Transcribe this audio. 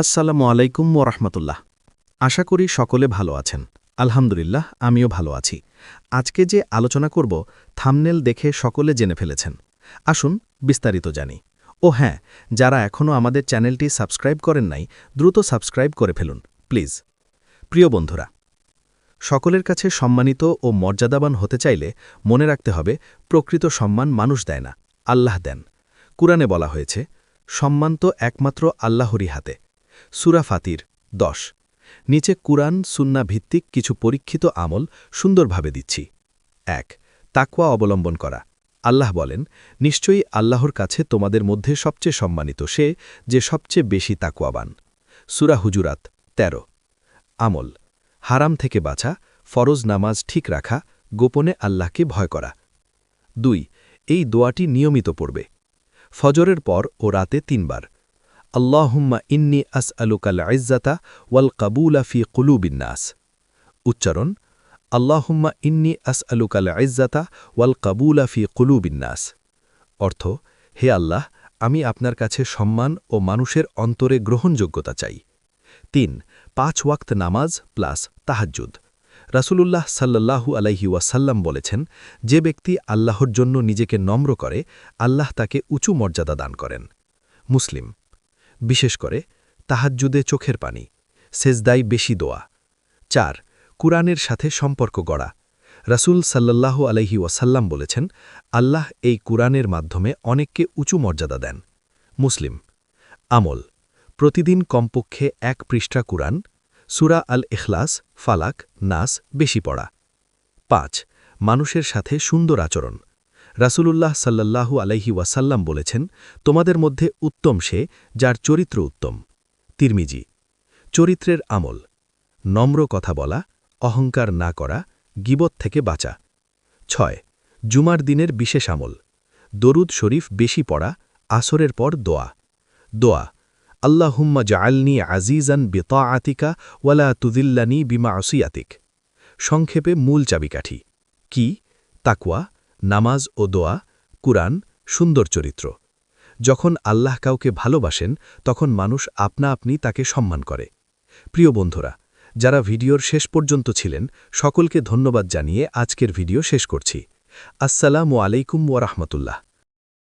আসসালামু আলাইকুম ওরহমতুল্লাহ আশা করি সকলে ভালো আছেন। আলহামদুলিল্লাহ, আমিও ভালো আছি। আজকে যে আলোচনা করব, থামনেল দেখে সকলে জেনে ফেলেছেন। আসুন বিস্তারিত জানি। ও হ্যাঁ যারা এখনও আমাদের চ্যানেলটি সাবস্ক্রাইব করেন নাই, দ্রুত সাবস্ক্রাইব করে ফেলুন, প্লিজ। প্রিয় বন্ধুরা, সকলের কাছে সম্মানিত ও মর্যাদাবান হতে চাইলে মনে রাখতে হবে, প্রকৃত সম্মান মানুষ দেয় না, আল্লাহ দেন। কুরআনে বলা হয়েছে, সম্মান তো একমাত্র আল্লাহরই হাতে। সুরা ফাতির, দশ। নিচে কুরআন, সুন্না ভিত্তিক কিছু পরীক্ষিত আমল সুন্দরভাবে দিচ্ছি। এক, তাকওয়া অবলম্বন করা। আল্লাহ বলেন, নিশ্চয়ই আল্লাহর কাছে তোমাদের মধ্যে সবচেয়ে সম্মানিত সে যে সবচেয়ে বেশি তাকুয়াবান সুরা হুজুরাত ১৩ আমল, হারাম থেকে বাঁচা, ফরজ নামাজ ঠিক রাখা, গোপনে আল্লাহকে ভয় করা। দুই, এই দোয়াটি নিয়মিত পড়বে। ফজরের পর ও রাতে তিনবার। আল্লাহুম্মা ইন্নি আস আলুকাল ইজ্জাতা ওয়াল কাবুলা ফি কুলুবিন্নাস উচ্চারণ, আল্লাহুম্মা ইন্নি আস আলুকাল ইজ্জাতা ওয়াল কাবুলা ফি কুলুবিন্নাস অর্থ, হে আল্লাহ, আমি আপনার কাছে সম্মান ও মানুষের অন্তরে গ্রহণযোগ্যতা চাই। তিন, পাঁচ ওয়াক্ত নামাজ প্লাস তাহাজ্জুদ। রাসূলুল্লাহ সাল্লাল্লাহু আলাইহি ওয়াসাল্লাম বলেছেন, যে ব্যক্তি আল্লাহর জন্য নিজেকে নম্র করে, আল্লাহ তাকে উঁচু মর্যাদা দান করেন। মুসলিম বিশেষ করে তাহাজ্জুদে চোখের পানি সেজদাই বেশি দোয়া। চার, কুরআনের সাথে সম্পর্ক গড়া। রাসূল সাল্লাল্লাহু আলাইহি ওয়াসাল্লাম বলেছেন, আল্লাহ এই কুরআনের মাধ্যমে অনেককে উঁচু মর্যাদা দেন। মুসলিম, আমল, প্রতিদিন কমপক্ষে এক পৃষ্ঠা কুরআন, সুরা আল ইখলাস ফালাক, নাস বেশি পড়া। পাঁচ, মানুষের সাথে সুন্দর আচরণ। রাসূলুল্লাহ সাল্লাল্লাহু আলাইহি ওয়াসাল্লাম বলেছেন, তোমাদের মধ্যে উত্তম সে যার চরিত্র উত্তম। তিরমিজি, চরিত্রের আমল, নম্র কথা বলা, অহংকার না করা, গিবত থেকে বাঁচা। ছয়, জুমার দিনের বিশেষ আমল, দরুদ শরীফ বেশি পড়া, আসরের পর দোয়া। দোয়া, আল্লাহুম্মা জাআলনি আজিজান বেতা আতিকা ওয়ালা তুদিল্লানি বিমা আসিয়াতিক সংক্ষেপে মূল চাবিকাঠি, কি তাকুয়া নামাজ ও দোয়া, কুরআন সুন্দর চরিত্র। যখন আল্লাহ কাউকে ভালোবাসেন, তখন মানুষ আপনা আপনি তাকে সম্মান করে। প্রিয় বন্ধুরা, যারা ভিডিওর শেষ পর্যন্ত ছিলেন, সকলকে ধন্যবাদ জানিয়ে আজকের ভিডিও শেষ করছি। আসসালামু আলাইকুম ওয়ারহমতুল্লাহ